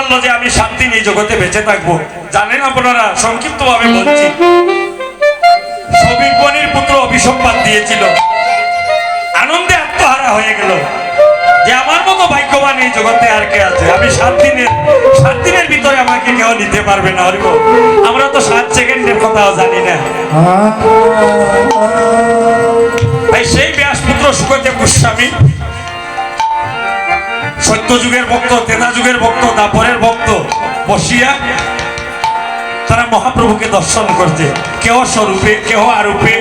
পারল যে আমি সাত দিন এই জগতে বেঁচে থাকব। জানেন আপনারা সংক্ষিপ্ত ভাবে বলছি। সবিক বনির পুত্র অভিসম্পাদ দিয়েছিল। আনন্দে আত্মহারা হয়ে গেল যে আমার মতো ভাগ্যবান এই জগতে আর কে আছে? আমি সাত দিনের সাত দিনের ভিতরে আমাকে কেউ নিতে পারবে না হরিব। আমরা তো সাত সেকেন্ডের কথাও জানি না। তাই সেই ব্যাসপুত্র সুখদেব গোস্বামী সত্য যুগের ভক্ত, তেনা যুগের ভক্ত, দাপরের ভক্ত, বসিয়া তারা মহাপ্রভুকে দর্শন করছে। কেহ স্বরূপে, কেহ আরূপে,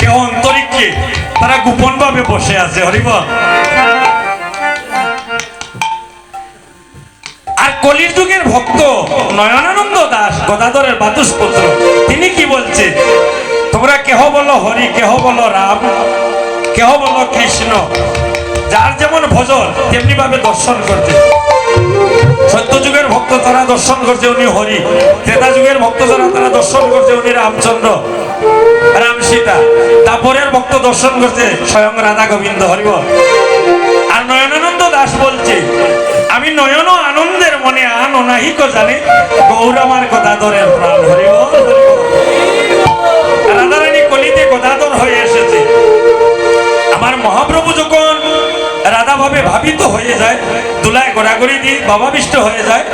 কেহ অন্তরিক্ষে তারা গোপন ভাবে বসে আছে। হরিব। আর কলির যুগের ভক্ত নয়নানন্দ দাস, গদাধরের বাতুসপুত্র, তিনি কি বলছে? তোমরা কেহ বলো হরি, কেহ বলো রাম, কেহ বলো কৃষ্ণ যার যেমন ভজন, তেমনি ভাবে দর্শন করছে। সত্য যুগের ভক্ত তারা দর্শন করছে উনি হরি। ত্রেতা যুগের ভক্ত যারা, তারা দর্শন করছে উনি রামচন্দ্র। রাম সীতা। তারপরের ভক্ত দর্শন করছে স্বয়ং রাধা গোবিন্দ হরিব আর নয়নানন্দ দাস বলছে, আমি নয়ন আনন্দের মনে আন অনাহিক জানে গৌরামার গদাধরের প্রাণ হরিব রাধারানী কলিতে গদাধর হয়ে এসেছে। আমার মহাপ্রভু যখন রাধা ভাবে ভাবিত হয়ে যায় দুলায় গোড়াগড়ি দিয়ে বাবাবিষ্ট হয়ে যায়।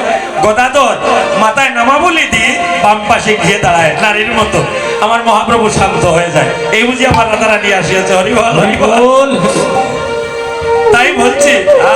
গদাধর মাথায় নামাবলি দিয়ে বাম পাশে গিয়ে দাঁড়ায় নারীর মতো। আমার মহাপ্রভু শান্ত হয়ে যায়। এই বুঝি আমার রাধারানী আসিয়াছে। হরিবল হরিবল। তাই বলছি আ,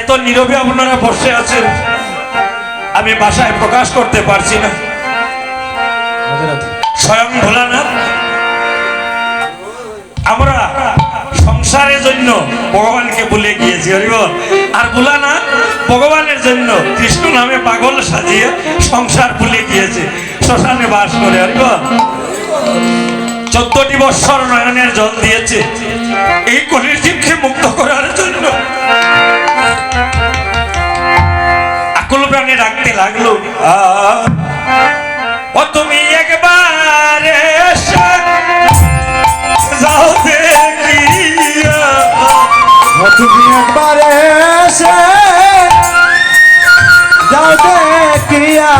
এত নীরবে আপনারা বসে আছেন, আমি বাসায় প্রকাশ করতে পারছি না। স্বয়ং ভোলানাথ, আমরা সংসারের জন্য ভগবানকে ভুলে গিয়েছি। হরিবল আর ভোলানাথ, ভগবানের জন্য কৃষ্ণ নামে পাগল সাজিয়ে সংসার ভুলে গিয়েছে। শ্মশানে বাস করে হরিবল চোদ্দটি বৎসর নয়নের জল দিয়েছে। এই কলির জীবকে এসে যাও দেখিয়া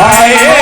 হয়